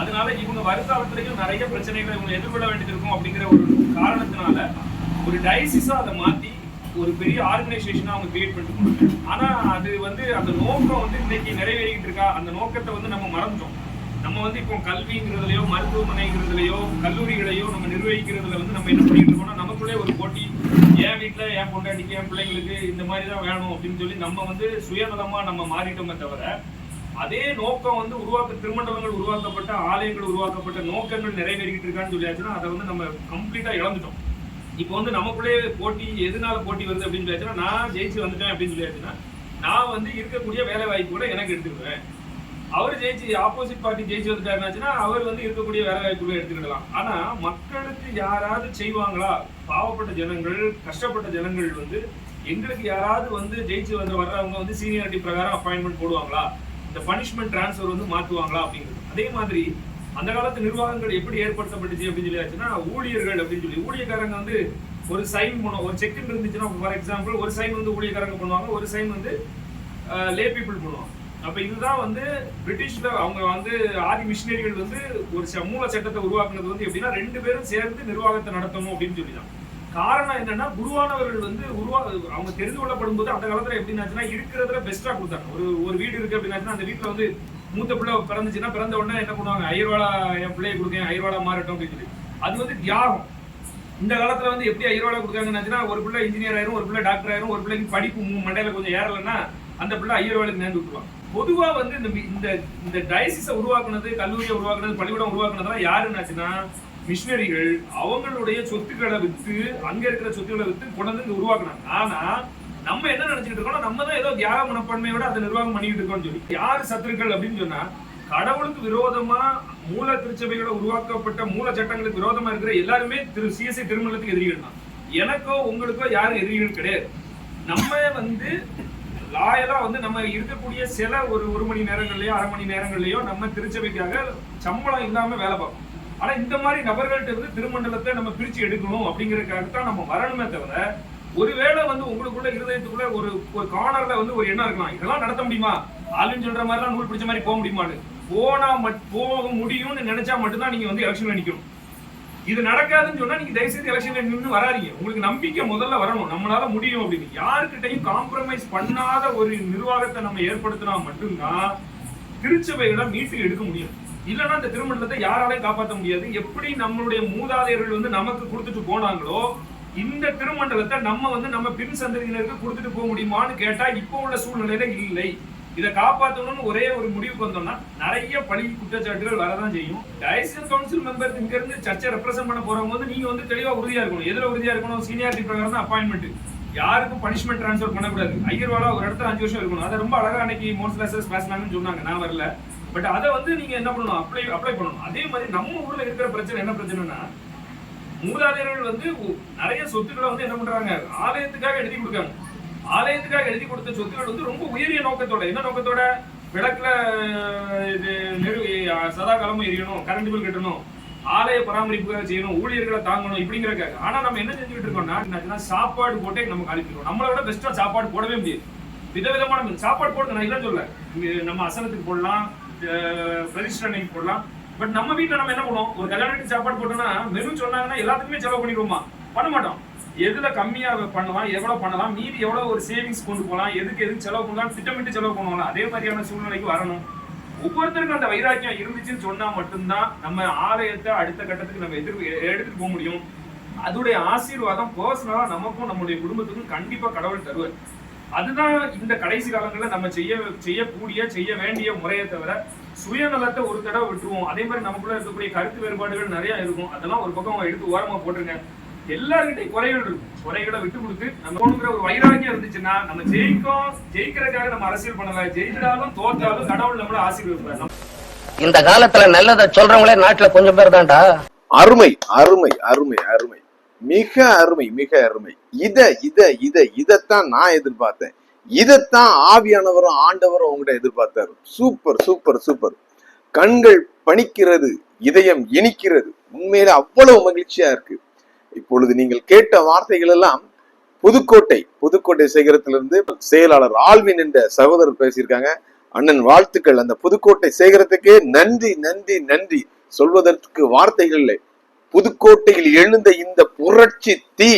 அதனால இவங்க வருங்காலத்திலையும் நிறைய பிரச்சனைகளை இவங்க எதிர்கொள்ள வேண்டியது இருக்கும் அப்படிங்கிற ஒரு காரணத்தினால ஒரு டயசிஸா அதை மாத்தி ஒரு பெரிய ஆர்கனைசேஷனா அவங்க கிரியேட் பண்ணிட்டு போனாங்க. ஆனா அது வந்து அந்த நோக்கம் வந்து இன்னைக்கு நிறைவேறிக்கிட்டு இருக்கா? அந்த நோக்கத்தை வந்து நம்ம மறந்துட்டோம். நம்ம வந்து இப்போ கல்விங்கிறதுலயோ மருத்துவமனைங்கிறதுலயோ கல்லூரிகளையோ நம்ம நிர்வகிக்கிறதுல வந்து நம்ம என்ன பண்ணிட்டு இருக்கோம்னா நமக்குள்ளே ஒரு போட்டி என் வீட்டுல என் பொண்டாட்டிக்கு என் பிள்ளைங்களுக்கு இந்த மாதிரி தான் வேணும் அப்படின்னு சொல்லி நம்ம வந்து சுயநலமா நம்ம மாறிட்டோமே தவிர அதே நோக்கம் வந்து உருவாக்க திருமண்டலங்கள் உருவாக்கப்பட்ட ஆலயங்கள் உருவாக்கப்பட்ட நோக்கங்கள் நிறைவேறிக்கிட்டு இருக்கான்னு சொல்லியாச்சுன்னா அதை வந்து நம்ம கம்ப்ளீட்டா இழந்துட்டோம். இப்போ வந்து நமக்குள்ளே போட்டி எதனால போட்டி வருது அப்படின்னு சொல்லியாச்சுன்னா நான் ஜெயிச்சு வந்துட்டேன் அப்படின்னு சொல்லியாச்சுன்னா நான் வந்து இருக்கக்கூடிய வேலை வாய்ப்பு கூட எனக்கு எடுத்துக்குவேன் அவர் ஜெயிச்சு ஆப்போசிட் பார்ட்டி ஜெயிச்சு வந்துட்டாருனாச்சுன்னா அவர் வந்து இருக்கக்கூடிய வேலை வாய்ப்புகளை எடுத்துக்கிடலாம். ஆனா மக்களுக்கு யாராவது செய்வாங்களா? பாவப்பட்ட ஜனங்கள் கஷ்டப்பட்ட ஜனங்கள் வந்து எங்களுக்கு யாராவது வந்து ஜெயிச்சு வந்து வர்றவங்க வந்து சீனியாரிட்டி பிரகாரம் அப்பாயின்மெண்ட் போடுவாங்களா? இந்த பனிஷ்மெண்ட் டிரான்ஸ்ஃபர் வந்து மாற்றுவாங்களா அப்படிங்கிறது. அதே மாதிரி அந்த காலத்து நிர்வாகங்கள் எப்படி ஏற்படுத்தப்பட்டுச்சு அப்படின்னு சொல்லியாச்சுன்னா ஊழியர்கள் அப்படின்னு சொல்லி. ஊழியக்காரங்க வந்து ஒரு சைன் பண்ணுவோம் ஒரு செக் இருந்துச்சுன்னா ஃபார் எக்ஸாம்பிள் ஒரு சைன் வந்து ஊழியக்காரங்க பண்ணுவாங்க ஒரு சைன் வந்து லே பீப்புள் பண்ணுவாங்க. அப்போ இதுதான் வந்து பிரிட்டிஷ்ல அவங்க வந்து ஆதி மிஷினரிகள் வந்து ஒரு மூல சட்டத்தை உருவாக்குனது வந்து எப்படின்னா ரெண்டு பேரும் சேர்ந்து நிர்வாகத்தை நடத்தணும் அப்படின்னு சொல்லி தான் காரணம் என்னன்னா குருவானவர்கள் வந்து உருவா அவங்க தெரிந்து கொள்ளப்படும் போது அந்த காலத்துல எப்படின்னாச்சுன்னா இருக்கிறதுல பெஸ்டா கொடுத்தாங்க. ஒரு ஒரு வீடு இருக்கு அப்படின்னாச்சுன்னா அந்த வீட்டுல வந்து மூத்த பிள்ளை பிறந்துச்சுன்னா பிறந்த உடனே என்ன பண்ணுவாங்க? ஐயர்வாடா என் பிள்ளையை கொடுக்கேன் ஐயர்வாடா மாறட்டும் அப்படின்னு சொல்லி. அது வந்து தியாகம். இந்த காலத்துல வந்து எப்படி ஐயர்வாடா கொடுக்காங்கன்னாச்சுன்னா ஒரு பிள்ளை இன்ஜினியர் ஆயிரும் ஒரு பிள்ளை டாக்டர் ஆயிரும் ஒரு பிள்ளைக்கு படிப்பு மண்டையில கொஞ்சம் ஏறலைன்னா அந்த பிள்ளை ஐயர்வாளுக்கு நேர்ந்து விட்டுருவாங்க. பொதுவா வந்து இந்த மி- இந்த இந்த டயசிஸை உருவாக்குனது கல்லூரியை உருவாக்குனது பள்ளிக்கூடம் உருவாக்குனதெல்லாம் யாருன்னாச்சுன்னா மிஷினரிகள் அவங்களுடைய சொத்துக்களை வித்து அங்க இருக்கிற சொத்துக்களை வித்து கொண்டு வந்து உருவாக்குனாங்க. ஆனா நம்ம என்ன நினைச்சிட்டு இருக்கோம் நம்ம தான் ஏதோ தியாக மனப்பான்மையோட அதை நிர்வாகம் பண்ணிட்டு இருக்கோம்னு சொல்லி. யார் சத்துருக்கள் அப்படின்னு சொன்னா கடவுளுக்கு விரோதமா மூல திருச்சபைகளை உருவாக்கப்பட்ட மூல சட்டங்களுக்கு விரோதமா இருக்கிற எல்லாருமே திரு சிஎஸ்ஐ திருமணத்துக்கு எதிரிகள் தான் எனக்கோ உங்களுக்கோ யாரும் எதிரிகள் கிடையாது. நம்ம வந்து லாயலா வந்து நம்ம இருக்கக்கூடிய சில ஒரு ஒரு மணி நேரங்கள்லயோ அரை மணி நேரங்கள்லயோ நம்ம திருச்சபைக்காக சம்பளம் இல்லாம வேலை பார்ப்போம். ஆனா இந்த மாதிரி நபர்கள்ட்ட இருந்து திருமண்டலத்தை நம்ம பிரிச்சு எடுக்கணும் அப்படிங்கறதுக்காக தான் நம்ம வரணுமே தவிர ஒருவேளை வந்து உங்களுக்குள்ள இருதயத்துக்குள்ள ஒரு ஒரு கார்னர்ல வந்து ஒரு எண்ணம் இருக்கலாம். இதெல்லாம் நடத்த முடியுமா? ஆளுன்னு சொல்ற மாதிரிலாம் நூல் பிடிச்ச மாதிரி போக முடியுமான்னு. போனா மட் போக முடியும்னு நினைச்சா மட்டும்தான் நீங்க வந்து எலெக்ஷன்ல நிக்கணும். இது நடக்காதுன்னு சொன்னா நீங்க தயவு செய்து எலெக்ஷன்ல நின்று வராதீங்க. உங்களுக்கு நம்பிக்கை முதல்ல வரணும். நம்மளால முடியும் அப்படின்னு. யாருக்கிட்டையும் காம்ப்ரமைஸ் பண்ணாத ஒரு நிர்வாகத்தை நம்ம ஏற்படுத்தினா மட்டும்தான் திருச்சபைகளை மீட்டு எடுக்க முடியும். இல்லைன்னா இந்த திருமணத்தை யாராலையும் காப்பாற்ற முடியாது. எப்படி நம்மளுடைய மூதாதையர்கள் வந்து நமக்கு கொடுத்துட்டு போனாங்களோ இந்த திருமண்டலத்தை நம்ம வந்து நம்ம பின் சந்ததியினருக்கு கொடுத்துட்டு போக முடியுமான்னு கேட்டா இப்போ உள்ள சூழ்நிலையில இல்லை. இதை காப்பாற்றணும்னு ஒரே ஒரு முடிவுக்கு வந்தோம்னா நிறைய பழி குற்றச்சாட்டுகள் வரதான் செய்யும். டைசன் கவுன்சில் மெம்பர் இங்க இருந்து சர்ச்சை ரெப்ரசென்ட் பண்ண போறவங்க வந்து நீங்க வந்து தெளிவா உறுதியா இருக்கணும். எதுல உறுதியா இருக்கணும்? சீனியாரிட்டி பிரகாரம் தான் அப்பாயின்மெண்ட் யாருக்கும் பனிஷ்மெண்ட் ட்ரான்ஸ்ஃபர் பண்ணக்கூடாது. ஐயர்வாலா ஒரு இடத்துல அஞ்சு வருஷம் இருக்கணும். அதை ரொம்ப அழகா அன்னைக்கு மோன்ஸ் கிளாஸஸ் பேசினாங்கன்னு சொன்னாங்க. நான் வரல. பட் அதை வந்து நீங்க என்ன பண்ணணும்? அப்ளை அப்ளை பண்ணணும். அதே மாதிரி நம்ம ஊர்ல இருக்கிற பிரச்சனை என்ன பிரச்சனைனா மூதாதையர்கள் வந்து நிறைய சொத்துக்களை வந்து என்ன பண்றாங்க? ஆலயத்துக்காக எழுதி கொடுக்காங்க. ஆலயத்துக்காக எழுதி கொடுத்த சொத்துக்கள் வந்து ரொம்ப உயரிய நோக்கத்தோட. என்ன நோக்கத்தோட? விளக்குல இது நெரு சதா காலமும் எரியணும் கரண்ட் பில் கட்டணும் ஆலய பராமரிப்புக்காக செய்யணும் ஊழியர்களை தாங்கணும் இப்படிங்கிறக்காக. ஆனா நம்ம என்ன செஞ்சுக்கிட்டு இருக்கோம்னா என்னாச்சுன்னா சாப்பாடு போட்டே நம்ம காலிக்கிறோம் நம்மளை விட பெஸ்டா சாப்பாடு போடவே முடியாது. விதவிதமான சாப்பாடு போடுங்க நான் இல்லை சொல்ல நம்ம அசனத்துக்கு போடலாம். பிரதிஷ்ட அன்னைக்கு போடலாம். பட் நம்ம வீட்டில் நம்ம என்ன பண்ணுவோம்? ஒரு கல்யாணத்துக்கு சாப்பாடு போட்டோம்னா மெனு சொன்னாங்கன்னா எல்லாத்துக்குமே செலவு பண்ணிடுவோமா? பண்ண மாட்டோம். எதுல கம்மியா பண்ணலாம் எவ்வளவு பண்ணலாம் மீதி எவ்வளவு ஒரு சேவிங்ஸ் கொண்டு போகலாம் எதுக்கு எதுக்கு செலவு பண்ணலாம் திட்டமிட்டு செலவு பண்ணுவாங்க அதே மாதிரியான சூழ்நிலைக்கு வரணும். ஒவ்வொருத்தருக்கும் அந்த வைராக்கியம் இருந்துச்சுன்னு சொன்னா மட்டும்தான் நம்ம ஆலயத்தை அடுத்த கட்டத்துக்கு நம்ம எதிர் எடுத்துட்டு போக முடியும். அதோடைய ஆசீர்வாதம் பர்சனலா நமக்கும் நம்முடைய குடும்பத்துக்கும் கண்டிப்பா கடவுள் தருவார். அதுதான் இந்த கடைசி காலங்களில் நம்ம செய்ய செய்யக்கூடிய செய்ய வேண்டிய முறையை தவிர சுயநலத்தை ஒரு தடவை விட்டுருவோம். அதே மாதிரி நமக்குள்ள இருக்கக்கூடிய கருத்து வேறுபாடுகள் நிறைய இருக்கும். அதெல்லாம் ஒரு பக்கம் எடுத்து ஓரமா போட்டுருங்க. எல்லார்கிட்டையும் குறைகள் இருக்கும். குறைகளை விட்டு கொடுத்து நம்ம ஒரு வைராக்கியம் இருந்துச்சுன்னா நம்ம ஜெயிக்கும் ஜெயிக்கிறதுக்காக நம்ம அரசியல் பண்ணல. ஜெயித்தாலும் தோத்தாலும் கடவுள் நம்மள ஆசீர்வதிப்பார். இந்த காலத்துல நல்லத சொல்றவங்களே நாட்டுல கொஞ்சம் பேர் தான்டா. அருமை அருமை அருமை அருமை. மிக அருமை மிக அருமை. இத இத இத இதத்தான் நான் எதிர்பார்த்தேன். இதைத்தான் ஆவியானவரும் ஆண்டவரும் உங்ககிட்ட எதிர்பார்த்தாரு. Super super super. கண்கள் பணிக்கிறது இதயம் இனிக்கிறது. உண்மையில அவ்வளவு மகிழ்ச்சியா இருக்கு. இப்பொழுது நீங்கள் கேட்ட வார்த்தைகள் எல்லாம் புதுக்கோட்டை புதுக்கோட்டை சேகரத்திலிருந்து செயலாளர் ஆல்வின் என்ற சகோதரர் பேசியிருக்காங்க. அண்ணன் வாழ்த்துக்கள். அந்த புதுக்கோட்டை சேகரத்துக்கு நன்றி நன்றி நன்றி. சொல்வதற்கு வார்த்தைகள் இல்லை. புதுக்கோட்டையில் எழுந்த இந்த புரட்சி தீ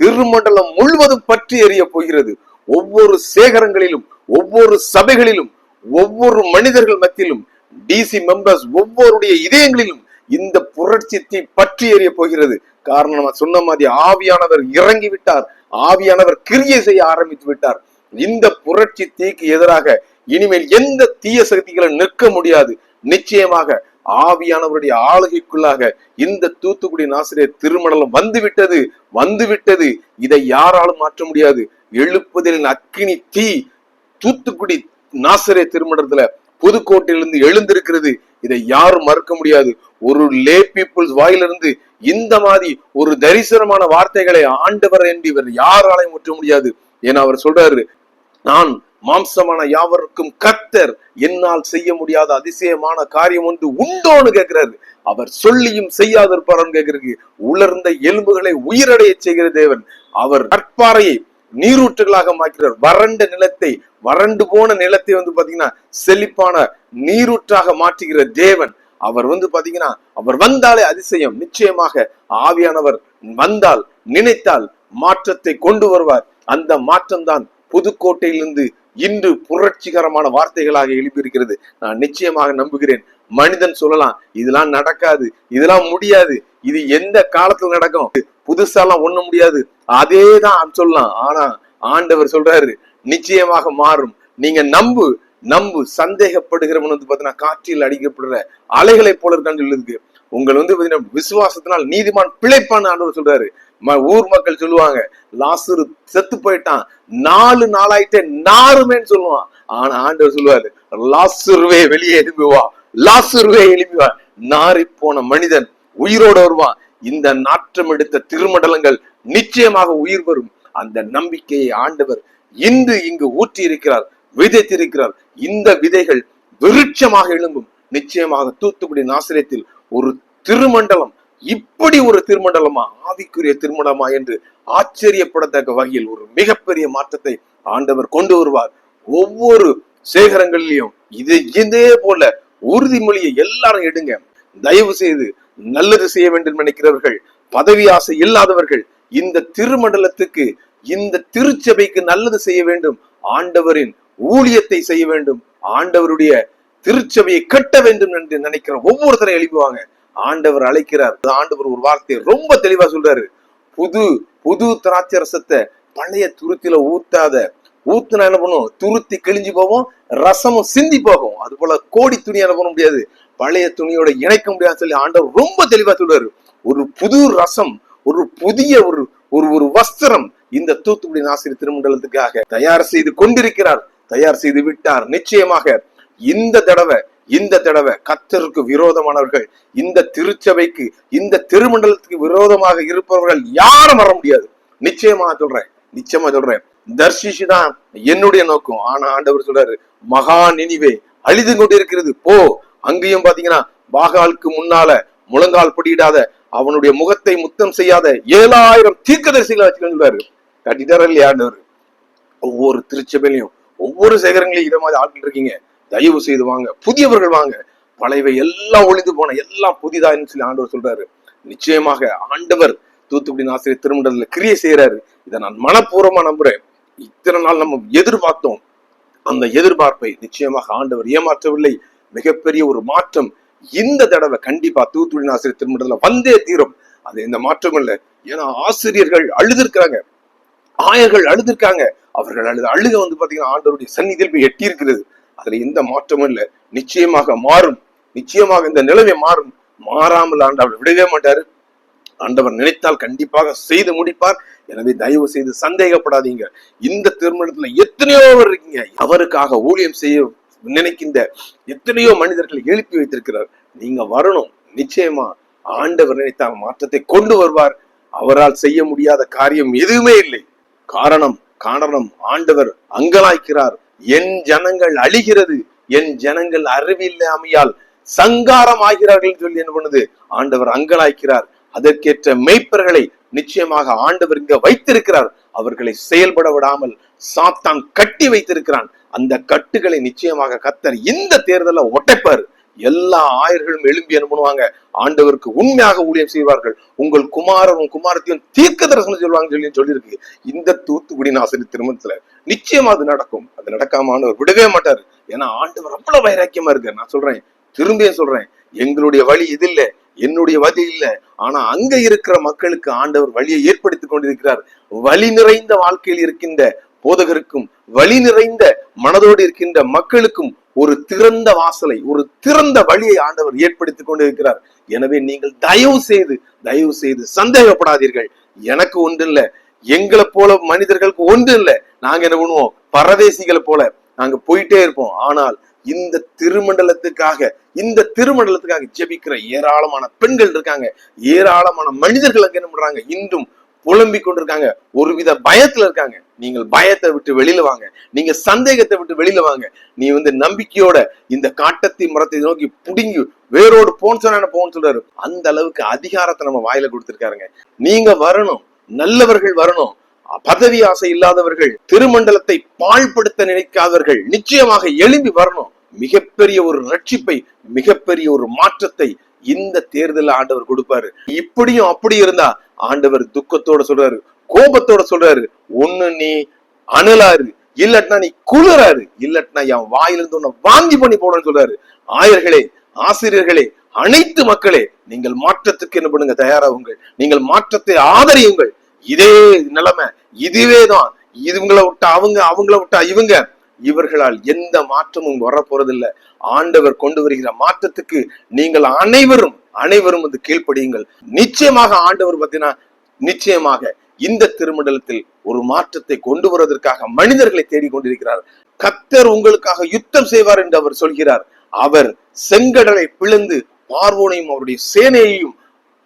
திருமண்டலம் முழுவதும் பற்றி எறிய போகிறது. ஒவ்வொரு சேகரங்களிலும் ஒவ்வொரு சபைகளிலும் ஒவ்வொரு மனிதர்கள் மத்தியிலும் டிசி மெம்பர்ஸ் ஒவ்வொருடைய இதயங்களிலும் இந்த புரட்சி தீ பற்றி எறிய போகிறது. காரணம் சொன்ன மாதிரி ஆவியானவர் இறங்கி விட்டார். ஆவியானவர் கிரியை செய்ய ஆரம்பித்து விட்டார். இந்த புரட்சி தீக்கு எதிராக இனிமேல் எந்த தீய சக்திகளும் நிற்க முடியாது. நிச்சயமாக ஆவியானவருடைய ஆளுகைக்குள்ளாக இந்த தூத்துக்குடி நாசிரியர் திருமணம் வந்துவிட்டது வந்துவிட்டது. இதை யாராலும் மாற்ற முடியாது. எழுப்புதலின் அக்கினி தீ தூத்துக்குடி நாசரே திருமணத்துல புதுக்கோட்டையிலிருந்து எழுந்திருக்கிறது. இதை யாரும் மறுக்க முடியாது. ஒரு லே பீப்புள்ஸ் வாயிலிருந்து இந்த மாதிரி ஒரு தரிசனமான வார்த்தைகளை ஆண்டவர் என்று இவர் யாராலையும் முற்ற முடியாது. ஏன்னா அவர் சொல்றாரு நான் மாம்சமான யாவருக்கும் கத்தர் என்னால் செய்ய முடியாத அதிசயமான காரியம் ஒன்று உண்டோன்னு கேட்கிறாரு. அவர் சொல்லியும் செய்யாதிருப்பார்னு கேட்கிறது உலர்ந்த எலும்புகளை உயிரடைய செய்கிற தேவன். அவர் கற்பாறையை நீரூற்றுகளாக மாற்றுகிறார். வறண்ட நிலத்தை வறண்டு போன நிலத்தை வந்து பாத்தீங்கன்னா செழிப்பான நீரூற்றாக மாற்றுகிற தேவன். அவர் வந்து பாத்தீங்கன்னா அவர் வந்தாலே அதிசயம். நிச்சயமாக ஆவியானவர் வந்தால் நினைத்தால் மாற்றத்தை கொண்டு வருவார். அந்த மாற்றம்தான் புதுக்கோட்டையிலிருந்து இன்று புரட்சிகரமான வார்த்தைகளாக எழுப்பியிருக்கிறது. நான் நிச்சயமாக நம்புகிறேன். மனிதன் சொல்லலாம் இதெல்லாம் நடக்காது இதெல்லாம் முடியாது இது எந்த காலத்துல நடக்கும்? புதுசாலாம் ஒண்ணு முடியாது. அதே தான் சொல்லலாம். ஆனா ஆண்டவர் சொல்றாரு நிச்சயமாக மாறும். நீங்க நம்பு நம்பு சந்தேகப்படுகிறவன் வந்து பாத்தீங்கன்னா காற்றில் அடிக்கப்படுற அலைகளை போல இருக்கான்னு சொல்லுது உங்கள் வந்து பாத்தீங்கன்னா விசுவாசத்தினால் நீதிமான் பிழைப்பான்னு ஆண்டவர் சொல்றாரு. ஊர் மக்கள் சொல்லுவாங்க லாசுரு செத்து போயிட்டான் நாலு நாளாயிட்டே நாருமேன்னு சொல்லுவான். ஆனா ஆண்டவர் சொல்லுவாரு லாசுருவே வெளியே எழுப்பிவா லாசுருவே எழுப்பிவா நாரி போன மனிதன் உயிரோட வருவான். இந்த நாற்றம் எடுத்த திருமண்டலங்கள் நிச்சயமாக உயிர் வரும். அந்த நம்பிக்கையை ஆண்டவர் இன்று இங்கு ஊற்றி இருக்கிறார் விதைத்திருக்கிறார். இந்த விதைகள் விருட்சமாக எழும்பும். நிச்சயமாக தூத்துக்குடி நாசிரியத்தில் ஒரு திருமண்டலம். இப்படி ஒரு திருமண்டலமா? ஆவிக்குரிய திருமணமா என்று ஆச்சரியப்படத்தக்க வகையில் ஒரு மிகப்பெரிய மாற்றத்தை ஆண்டவர் கொண்டு வருவார். ஒவ்வொரு சேகரங்களிலையும் இது இதே போல உறுதிமொழியை எல்லாரும் எடுங்க. தயவு செய்து நல்லது செய்ய வேண்டும் நினைக்கிறவர்கள் பதவி ஆசை இல்லாதவர்கள் இந்த திருமண்டலத்துக்கு இந்த திருச்சபைக்கு நல்லது செய்ய வேண்டும். ஆண்டவரின் ஊழியத்தை செய்ய வேண்டும். ஆண்டவருடைய திருச்சபையை கட்ட வேண்டும் என்று நினைக்கிற ஒவ்வொருத்தரை எழுப்புவாங்க. ஆண்டவர் அழைக்கிறார். ஆண்டவர் ஒரு வார்த்தையை ரொம்ப தெளிவா சொல்றாரு. புது புது திராட்சை ரசத்தை பழைய துருத்தில ஊத்தாத ஊத்துனா என்ன பண்ணும் துருத்தி கிழிஞ்சு போகும் ரசமும் சிந்தி போகும். அது போல கோடி துணி என்ன பண்ண முடியாது? பழைய துணியோட இணைக்க முடியாதுன்னு சொல்லி ஆண்டவர் ரொம்ப தெளிவா சொல்றாரு. ஒரு புது ரசம் ஒரு புதிய ஒரு ஒரு ஒரு வஸ்திரம் இந்த தூத்துக்குடி நாசிரி திருமண்டலத்துக்காக தயார் செய்து கொண்டிருக்கிறார். தயார் செய்து விட்டார். நிச்சயமாக இந்த தடவை இந்த தடவை கத்தருக்கு விரோதமானவர்கள் இந்த திருச்சபைக்கு இந்த திருமண்டலத்துக்கு விரோதமாக இருப்பவர்கள் யாரும் வர முடியாது. நிச்சயமா சொல்றேன் நிச்சயமா சொல்றேன். தர்ஷிஷி தான் என்னுடைய நோக்கம். ஆனா ஆண்டவர் சொல்றாரு மகா நினிவே அழிது கொண்டிருக்கிறது. போ. அங்கேயும் பாத்தீங்கன்னா பாகாலுக்கு முன்னால முழங்கால் படியிடாத அவனுடைய முகத்தை முத்தம் செய்யாத ஏழாயிரம் தீர்க்கதரிசிகளை வச்சுக்கன்னு சொல்றாரு. கட்டிட்டாரா இல்லையா ஆண்டவர். ஒவ்வொரு திருச்சபையிலையும் ஒவ்வொரு சேகரங்களையும் இதை மாதிரி ஆட்கள் இருக்கீங்க. தயவு செய்து வாங்க. புதியவர்கள் வாங்க. பழையவை எல்லாம் ஒளிந்து போன எல்லாம் புதிதான்னு சொல்லி ஆண்டவர் சொல்றாரு. நிச்சயமாக ஆண்டவர் தூத்துக்குடி ஆசிரியர் திருமண்டலத்துல கிரியை செய்யறாரு இதை நான் மனப்பூர்வமா நம்புறேன். இத்தனை நாள் நம்ம எதிர்பார்த்தோம். அந்த எதிர்பார்ப்பை நிச்சயமாக ஆண்டவர் ஏமாற்றவில்லை. மிகப்பெரிய ஒரு மாற்றம் இந்த தடவை கண்டிப்பா தூத்துக்குடி ஆசிரியர் திருமண்டலத்துல வந்தே தீரும். அது எந்த மாற்றமும் இல்லை. ஏன்னா ஆசிரியர்கள் அழுதிருக்கிறாங்க. ஆயர்கள் அழுதிருக்காங்க. அவர்கள் அழுது அழுக வந்து பாத்தீங்கன்னா ஆண்டவருடைய சந்நிதியில் போய் எட்டி இருக்கிறது அதுல எந்த மாற்றமும் இல்லை. நிச்சயமாக மாறும். நிச்சயமாக இந்த நிலைமை மாறும். மாறாமல் ஆண்டவர் விடவே மாட்டாரு. ஆண்டவர் நினைத்தால் கண்டிப்பாக செய்து முடிப்பார். எனவே தயவு செய்து சந்தேகப்படாதீங்க. இந்த திருமணத்துல எத்தனையோ இருக்கீங்க. அவருக்காக ஊழியம் செய்ய நினைக்கின்ற எத்தனையோ மனிதர்களை எழுப்பி வைத்திருக்கிறார். நீங்க வரணும். நிச்சயமா ஆண்டவர் நினைத்தால் மாற்றத்தை கொண்டு வருவார். அவரால் செய்ய முடியாத காரியம் எதுவுமே இல்லை. காரணம் காரணம் ஆண்டவர் அங்கலாய்க்கிறார். என் ஜனங்கள் அழிகிறது என் ஜனங்கள் அறிவில்லாமையால் சங்காரம் ஆகிறார்கள் சொல்லி என்ன பண்ணுது? ஆண்டவர் அங்கலாய்க்கிறார். அதற்கேற்ற மெய்ப்பர்களை நிச்சயமாக ஆண்டவர் இங்க வைத்திருக்கிறார். அவர்களை செயல்பட விடாமல் சாத்தான் கட்டி வைத்திருக்கிறான். அந்த கட்டுகளை நிச்சயமாக கத்தர் இந்த தேர்தலை ஒட்டைப்பாரு எல்லா ஆயர்களும் எழும்பி என்ன பண்ணுவாங்க ஆண்டவருக்கு உண்மையாக ஊழியம் செய்வார்கள். உங்கள் குமாரரும் குமாரத்தையும் தீர்க்க தரிசனம் சொல்லுவாங்க சொல்லி சொல்லியிருக்கு. இந்த தூத்துக்குடி நாசரி திருமணத்துல நிச்சயமா அது நடக்கும். அது நடக்காம ஆண்டவர் விடவே மாட்டார். ஏன்னா ஆண்டவர் அவ்வளவு வைராக்கியமா இருக்கு நான் சொல்றேன் திரும்பியும் சொல்றேன் எங்களுடைய வழி இது இல்ல என்னுடைய வழி இல்லை. ஆனா அங்க இருக்கிற மக்களுக்கு ஆண்டவர் வழியை ஏற்படுத்தி கொண்டிருக்கிறார். வழி நிறைந்த வாழ்க்கையில் இருக்கின்ற போதகருக்கும் வழி நிறைந்த மனதோடு இருக்கின்ற மக்களுக்கும் ஒரு திறந்த வாசலை ஒரு திறந்த வழியை ஆண்டவர் ஏற்படுத்தி கொண்டிருக்கிறார். எனவே நீங்கள் தயவு செய்து தயவு செய்து சந்தேகப்படாதீர்கள். எனக்கு ஒன்று இல்ல. எங்களை போல மனிதர்களுக்கு ஒன்று இல்லை. நாங்க என்ன பண்ணுவோம்? பரதேசிகளை போல நாங்க போயிட்டே இருப்போம். ஆனால் இந்த திருமண்டலத்துக்காக இந்த திருமண்டலத்துக்காக ஜெபிக்கிற ஏராளமான பெண்கள் இருக்காங்க. ஏராளமான மனிதர்கள் அங்க என்ன பண்றாங்க? இன்றும் புலம்பிக் கொண்டிருக்காங்க. ஒருவித பயத்துல இருக்காங்க. நீங்கள் பயத்தை விட்டு வெளியில வாங்க. நீங்க சந்தேகத்தை விட்டு வெளியில வாங்க. நீ வந்து நம்பிக்கையோட இந்த காட்டத்தி மரத்தை நோக்கி புடுங்கி வேரோடு போன்னு சொன்ன போன்னு சொல்றாரு. அந்த அளவுக்கு அதிகாரத்தை நம்ம வாயில கொடுத்துருக்காருங்க. நீங்க வரணும். நல்லவர்கள் வரணும். பதவி ஆசை இல்லாதவர்கள் திருமண்டலத்தை பாழ்படுத்த நினைக்காதவர்கள் நிச்சயமாக எழும்பி வரணும். மிகப்பெரிய ஒரு ரட்சிப்பை மிகப்பெரிய ஒரு மாற்றத்தை இந்த தேர்தல் ஆண்டவர் கொடுப்பாரு. இப்படியும் அப்படி இருந்தா ஆண்டவர் துக்கத்தோட சொல்றாரு கோபத்தோட சொல்றாரு ஒண்ணு நீ அனலாரு இல்லட்னா நீ குளிராரு இல்லட்னா என் வாயிலிருந்து உன்னை வாந்தி பண்ணி போடணும்னு சொல்றாரு. ஆயர்களே ஆசிரியர்களே அனைத்து மக்களே நீங்கள் மாற்றத்துக்கு என்ன பண்ணுங்க தயாராகுங்கள். நீங்கள் மாற்றத்தை ஆதரியுங்கள். இதே நிலைமை இதுவே தான் இவங்களை விட்டா அவங்க அவங்கள விட்டா இவங்க இவர்களால் எந்த மாற்றமும் வரப்போறதில்லை. ஆண்டவர் கொண்டு வருகிற மாற்றத்துக்கு நீங்கள் அனைவரும் அனைவரும் வந்து கீழ்ப்படியுங்கள். நிச்சயமாக ஆண்டவர் பார்த்தீங்கன்னா நிச்சயமாக இந்த திருமண்டலத்தில் ஒரு மாற்றத்தை கொண்டு வருவதற்காக மனிதர்களை தேடிக்கொண்டிருக்கிறார். கத்தர் உங்களுக்காக யுத்தம் செய்வார் என்று அவர் சொல்கிறார். அவர் செங்கடலை பிளந்து பார்வோனையும் அவருடைய சேனையையும்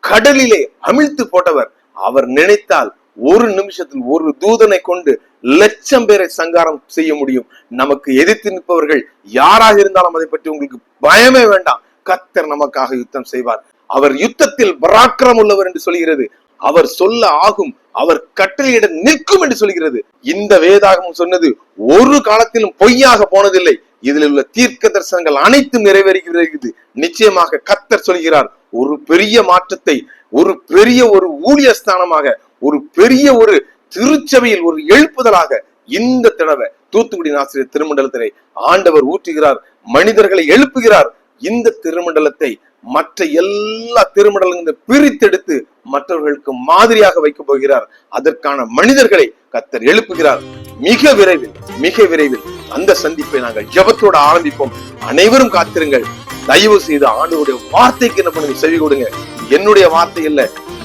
கடலிலே அமிழ்த்து போட்டவர். அவர் நினைத்தால் ஒரு நிமிஷத்தில் ஒரு தூதனை கொண்டு லட்சம் பேரை சங்காரம் செய்ய முடியும். நமக்கு எதிர்த்து நிற்பவர்கள் யாராக இருந்தாலும் அதை பற்றி உங்களுக்கு பயமே வேண்டாம். கத்தர் நமக்காக யுத்தம் செய்வார். அவர் யுத்தத்தில் பராக்கிரம் உள்ளவர் என்று சொல்கிறது. அவர் சொல்ல ஆகும் அவர் கட்டளையிட நிற்கும் என்று சொல்கிறது. இந்த வேதாகமும் சொன்னது ஒரு காலத்திலும் பொய்யாக போனதில்லை. இதில் உள்ள தீர்க்க தரிசனங்கள் அனைத்தும் நிறைவேறுகிறது. நிச்சயமாக கத்தர் சொல்கிறார் ஒரு பெரிய மாற்றத்தை ஒரு பெரிய ஒரு ஊழிய ஸ்தானமாக ஒரு பெரிய ஒரு திருச்சபையில் ஒரு எழுப்புதலாக இந்த தடவை தூத்துக்குடி ஆசிரியர் திருமண்டலத்திலே ஆண்டவர் ஊற்றுகிறார் மனிதர்களை எழுப்புகிறார். இந்த திருமண்டலத்தை மற்ற எல்லா திருமண்டலங்களும் பிரித்தெடுத்து மற்றவர்களுக்கு மாதிரியாக வைக்க போகிறார். அதற்கான மனிதர்களை கத்தர் எழுப்புகிறார். மிக விரைவில் மிக விரைவில் அந்த சந்திப்பை நாங்கள் ஜெபத்தோட ஆரம்பிப்போம். அனைவரும் காத்திருங்கள். தயவு செய்து ஆண்டவருடைய வார்த்தைக்கு என்ன பண்ணுங்க? செவி கொடுங்க. என்னுடைய வார்த்தை இல்ல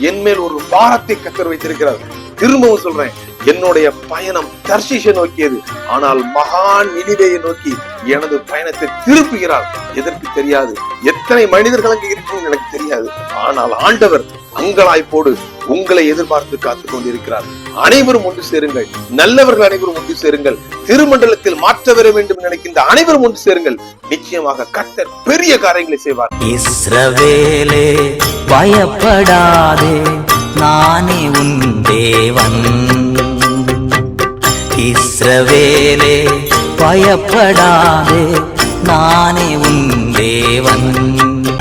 என் மேல் ஒரு பாரத்தை கத்தர் வைத்திருக்கிறார். திரும்பவும் சொல்றேன் என்னுடைய பயணம் தர்ஷிஷை நோக்கியது. ஆனால் மகான் நினிவேயை நோக்கி எனது பயணத்தை திருப்புகிறார். எதற்கு தெரியாது. எத்தனை மனிதர்கள் அங்கு இருக்கும் எனக்கு தெரியாது. ஆனால் ஆண்டவர் அங்கலாய்ப்போடு உங்களை எதிர்பார்த்து காத்துக் கொண்டிருக்கிறார். அனைவரும் ஒன்று சேருங்கள். நல்லவர்கள் அனைவரும் ஒன்று சேருங்கள். திருமண்டலத்தில் மாற்ற வர வேண்டும் நினைக்கின்ற அனைவரும் ஒன்று சேருங்கள். நிச்சயமாக கத்தர் பெரிய காரியங்களை செய்வார். இஸ்ரவேலே பயப்படாதே. நானே உன் தேவன். இஸ்ரவேலே பயப்படாதே நானே உன் தேவன்.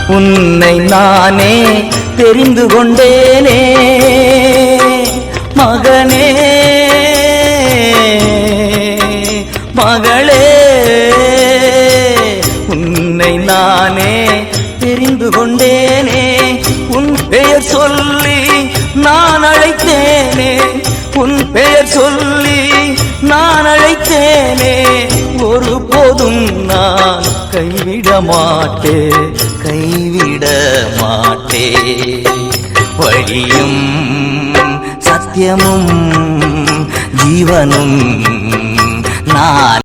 உன்னை நானே தெரிந்து கொண்டேனே மகனே. மகளே உன்னை நானே தெரிந்து கொண்டேனே உன் பெயர் சொல்லி நான் அழைத்தேனே. உன் பெயர் சொல்லி நான் அழைத்தேனே. ஒரு போதும் நான் கைவிட மாட்டே கைவிட மாட்டே. வழியும் சத்தியமும் ஜீவனும் நான்